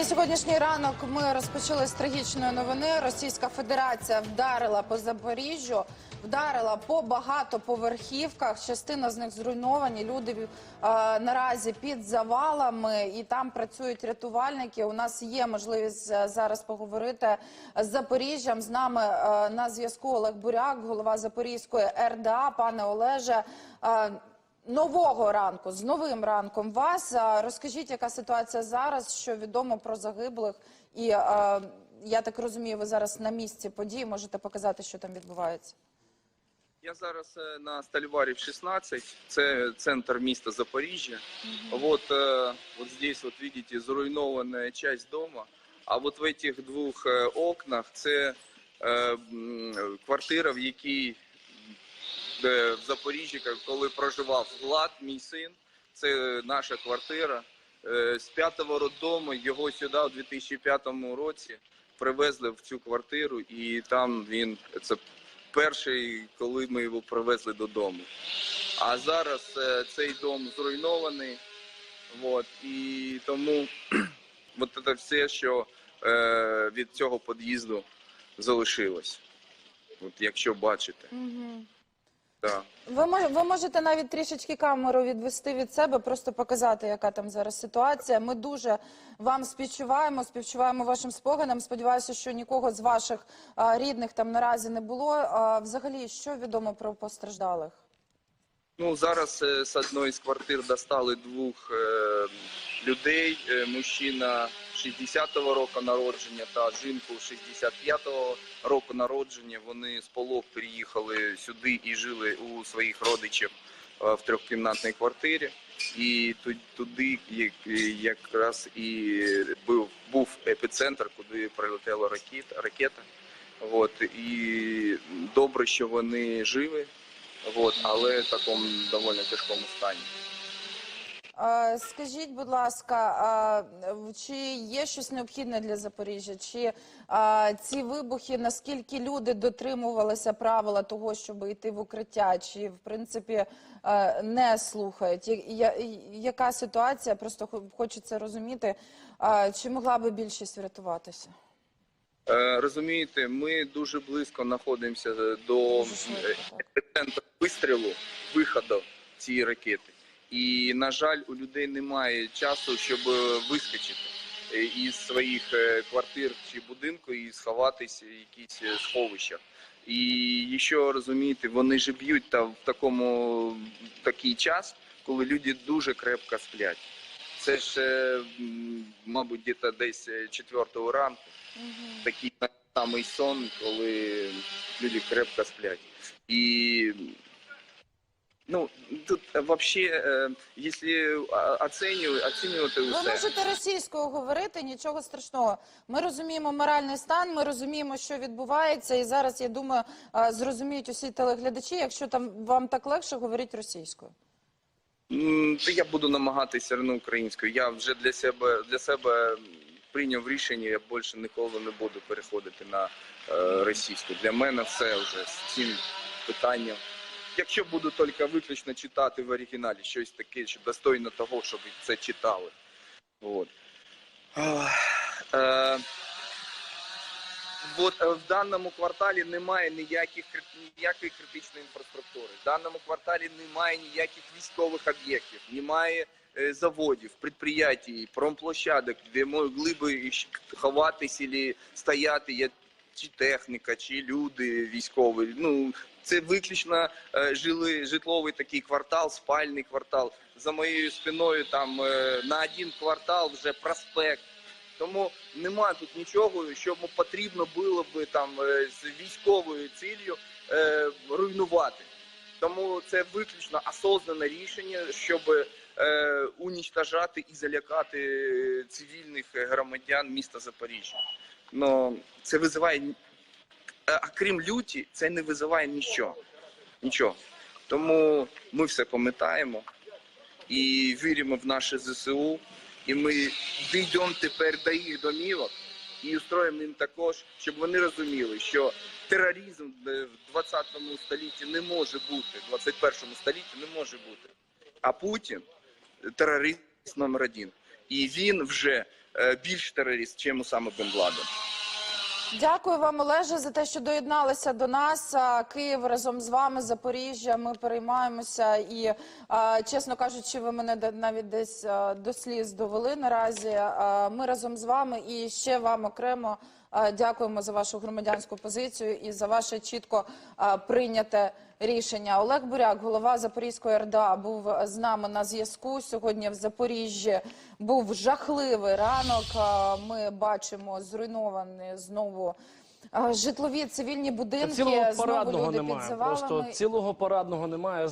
І сьогоднішній ранок ми розпочали з трагічної новини. Російська Федерація вдарила по Запоріжжю, вдарила по багатоповерхівках. Частина з них зруйновані. Люди е, наразі під завалами, і там працюють рятувальники. У нас є можливість е, зараз поговорити з Запоріжжям. З нами е, на зв'язку Олег Буряк, голова Запорізької РДА. Пане Олеже. е, Нового ранку з новим ранком вас розкажіть, яка ситуація зараз, що відомо про загиблих, і е, я так розумію, ви зараз на місці події можете показати, що там відбувається. Я зараз е, на Стальварів 16, це центр міста Запоріжжя. Вот, э, вот здесь вот видите зруйнована часть дома, а вот в этих двох е, окнах це е, квартира, в якій в Запоріжжі, коли проживав Влад, мій син. Це наша квартира. Е, З п'ятого роддому його сюди у 2005 році привезли в цю квартиру, і там він це перший, коли ми його привезли додому. А зараз е, цей дом зруйнований. Вот, і тому от це все, що е, від цього під'їзду залишилось. От якщо бачите. Да. Ви мож- ви можете навіть трішечки камеру відвести від себе, просто показати, яка там зараз ситуація. Ми дуже вам співчуваємо, співчуваємо вашим спогадам. Сподіваюся, що нікого з ваших а, рідних там наразі не було. А, взагалі, що відомо про постраждалих? Ну, зараз е, з одної з квартир достали двох е, людей. Е, мужчина 60-го року народження та жінку 65-го року народження. Вони з полог приїхали сюди і жили у своїх родичів е, в трьохкімнатній квартирі. І туди якраз і був, був епіцентр, куди прилетіла ракета. ракета. От, і добре, що вони живі. Вот, але в такому доволі тяжкому стані. Скажіть, будь ласка, чи є щось необхідне для Запоріжжя? Чи ці вибухи, наскільки люди дотримувалися правила того, щоб йти в укриття, чи в принципі не слухають? Яка ситуація? Просто хо- хочеться розуміти, чи могла би більшість врятуватися? Е, розумієте, ми дуже близько знаходимося до е, так. епіцентру вистрілу, виходу цієї ракети. І, на жаль, у людей немає часу, щоб е, вискочити е, із своїх е, квартир чи будинку і сховатися в якісь сховища. І ще розумієте, вони ж б'ють та в такому такий час, коли люди дуже крепко сплять. Це ж, мабуть, десь десь четвертого ранку такий самий сон, коли люди крепко сплять. І ну, тут взагалі, е, якщо оцінювати, оцінювати Ви можете російською говорити, нічого страшного. Ми розуміємо моральний стан, ми розуміємо, що відбувається, і зараз я думаю, зрозуміють усі телеглядачі. Якщо там вам так легше, говоріть російською. Та я буду намагатися все одно українською. Я вже для себе для себе прийняв рішення, я більше ніколи не буду переходити на е, російську. Для мене все вже з цим питанням. Якщо буду тільки виключно читати в оригіналі щось таке, що достойно того, щоб це читали. От. Е, От е, в даному кварталі немає ніяких ніякої критичної інфраструктури. В даному кварталі немає ніяких військових об'єктів, немає е, заводів, підприємств, промплощадок, де могли би іщ- ховатись або стояти чи техніка, чи люди військові. Ну це виключно е, жили житловий такий квартал, спальний квартал. За моєю спиною там е, на один квартал вже проспект. Тому немає тут нічого, що потрібно було би там е, з військовою ціллю е, руйнувати. Тому це виключно осознане рішення, щоб е, унічтажати і залякати цивільних громадян міста Запоріжжя. Ну це визиває а крім люті, це не визиває нічого. Нічого. Тому ми все пам'ятаємо і віримо в наше ЗСУ. І ми дійдемо тепер до їх домівок і устроїмо їм також, щоб вони розуміли, що тероризм в 20 столітті не може бути, в 21 столітті не може бути. А Путін терорист номер один. І він вже більш терорист, чим саме Бен Ладен. Дякую вам, Олеже, за те, що доєдналися до нас. Київ разом з вами, Запоріжжя. Ми переймаємося. І чесно кажучи, ви мене навіть десь до сліз довели наразі. Ми разом з вами і ще вам окремо дякуємо за вашу громадянську позицію і за ваше чітко прийняте рішення. Олег Буряк, голова Запорізької РДА, був з нами на зв'язку. Сьогодні в Запоріжжі був жахливий ранок. Ми бачимо зруйновані знову. Житлові цивільні Та будинки цілого знову парадного люди немає. під завалами. Просто цілого парадного немає.